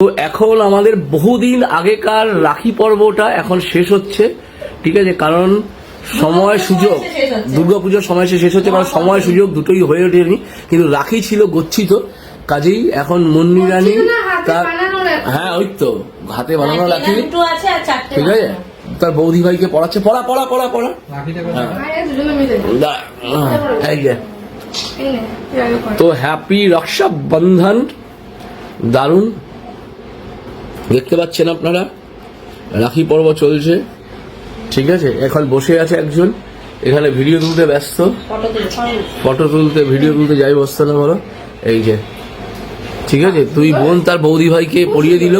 তো এখন আমাদের বহুদিন আগেকার রাখি পর্বটা এখন শেষ হচ্ছে ঠিক আছে? কারণ সময় সুযোগ দুর্গাপুজোর সময় শেষ হচ্ছে কারণ সময় সুযোগ দুটোই হয়ে ওঠেনি। কিন্তু রাখি ছিল গচ্ছিত কাজেই এখন মুন্নি রানী গচ্ছিত না, হাতে তার হ্যাঁ ওই তো হাতে বানানো রাখি। দুটো আছে আর চারটে ঠিক আছে? তার বৌদি ভাইকে পড়াচ্ছে। পড়া পড়া পড়া পড়া। হ্যাঁ। আরে দুজনে মিলে দা- এই যে। এই নে, তুই আগে কর। তো হ্যাপি রক্ষা বন্ধন দারুণ। দেখতে পাচ্ছেন আপনারা? রাখি পর্ব চলছে। ঠিক আছে? এখন বসে আছে একজন। এখানে ভিডিও তুলতে ব্যস্ত। ফটো তুলতে ভিডিও তুলতে যাই বসতো না বলো এই যে। ঠিক আছে? তুই বোন তার বৌদি ভাইকে পরিয়ে দিল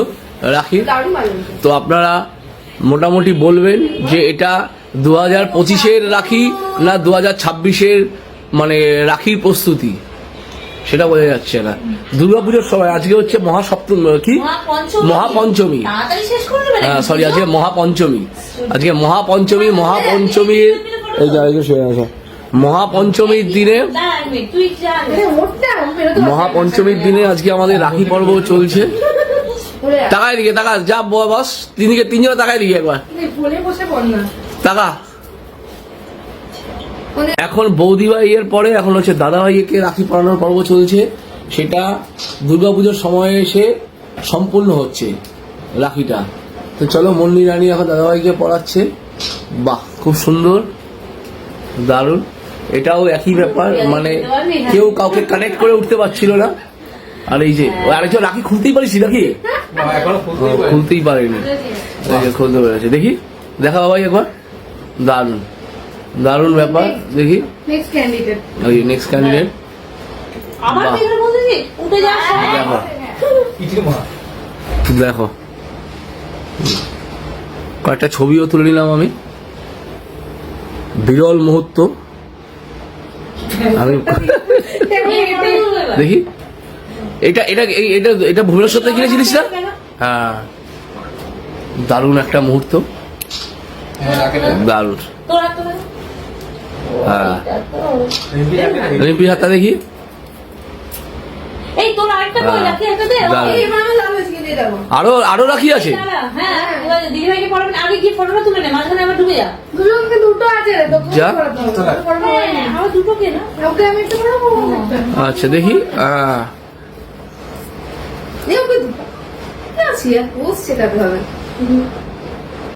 রাখি। তো আপনারা মোটামুটি বলবেন যে এটা দু হাজার পঁচিশের রাখি না দু হাজার ছাব্বিশের মানে রাখির প্রস্তুতি? সেটা বোঝা যাচ্ছে না দুর্গাপুজোর সময় আজকে হচ্ছে মহাসপ্তম কি মহাপঞ্চমী হ্যাঁ সরি আজকে মহাপঞ্চমী আজকে মহাপঞ্চমী মহাপঞ্চমীর এই যা। মহাপঞ্চমীর দিনে। মহাপঞ্চমীর দিনে আজকে আমাদের রাখি পর্ব চলছে। তাকায় দিকে তাকা যা বস তিনদিকে তিনজনে তাকায় দিকে একবার। তাকা এখন বৌদি ভাইয়ের পরে এখন হচ্ছে দাদা ভাইকে রাখি পরানোর পর্ব চলছে। সেটা দুর্গাপুজোর সময়ে এসে সম্পূর্ণ হচ্ছে রাখিটা। তো চলো মন্দির রানী এখন দাদা ভাইকে পড়াচ্ছে বাহ খুব সুন্দর। দারুণ। এটাও একই ব্যাপার মানে কেউ কাউকে কানেক্ট করে উঠতে পারছিল না। আর এই যে আরেকজন রাখি খুলতেই পারিস নাকি? খুলতেই পারেনি। খুলতে পেরেছে। দেখি দেখা বাবাই একবার। দারুণ। দারুণ ব্যাপার দেখি. ওই নেক্সট ক্যান্ডিডেট আবার বাহ। বের উঠে যা দেখো। দেখো। কয়েকটা ছবিও তুলে নিলাম আমি। বিরল মুহূর্ত। আমি দেখি এটা এটা এই- এটা এটা ভুবনেশ্বর থেকে কিনেছিলিস না? হ্যাঁ। দারুণ একটা মুহূর্ত। দারুণ। হ্যাঁ। হাতটা দেখি। আরও আরও রাখি আছে? হ্যাঁ হ্যাঁ, না। আবার দুটো কে না? ওকে আমি একটা পড়াবো, ওকে একটা। আচ্ছা দেখি।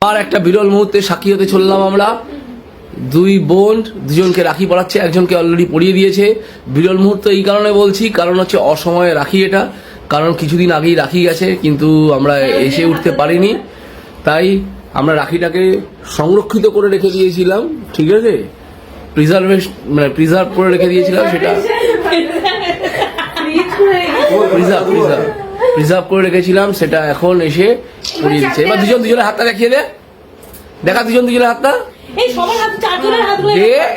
আর একটা বিরল মুহূর্তে সাক্ষী হতে চললাম আমরা। দুই বোন দুজনকে রাখি পড়াচ্ছে, একজনকে অলরেডি পড়িয়ে দিয়েছে। বিরল মুহূর্ত এই কারণে বলছি, কারণ হচ্ছে অসময়ে রাখি এটা। কারণ কিছুদিন আগেই রাখি গেছে, কিন্তু আমরা এসে উঠতে পারিনি। তাই আমরা রাখিটাকে সংরক্ষিত করে রেখে দিয়েছিলাম, ঠিক আছে? প্রিজার্ভেশন মানে প্রিজার্ভ করে রেখে দিয়েছিলাম সেটা। প্রিজার্ভ প্রিজার্ভ প্রিজার্ভ করে রেখেছিলাম, সেটা এখন এসে পড়িয়ে দিচ্ছে। এবার দুজন দুজনের হাতটা দেখিয়ে দে। দেখা দুজন দুজনের হাতটা। এই সবার হাত চারজনের হাত দে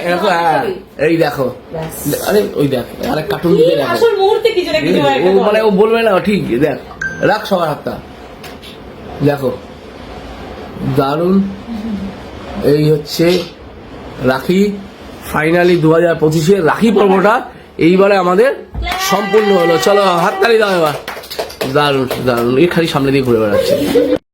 এরকম হ্যাঁ। এই দেখো। আরে ওই দেখ আরে কার্টুন দিয়ে দেখো। আসল মুহূর্তে না কিছু ও মানে ও বলবে না ঠিক দেখ রাখ সবার হাতটা। দেখো। দারুণ। এই হচ্ছে রাখি। ফাইনালি দু হাজার পঁচিশে রাখি পর্বটা এইবারে আমাদের সম্পূর্ণ হলো। চলো হাততালি দাও এবার। দারুণ দারুণ। এই খালি সামনে দিয়ে ঘুরে বেড়াচ্ছে।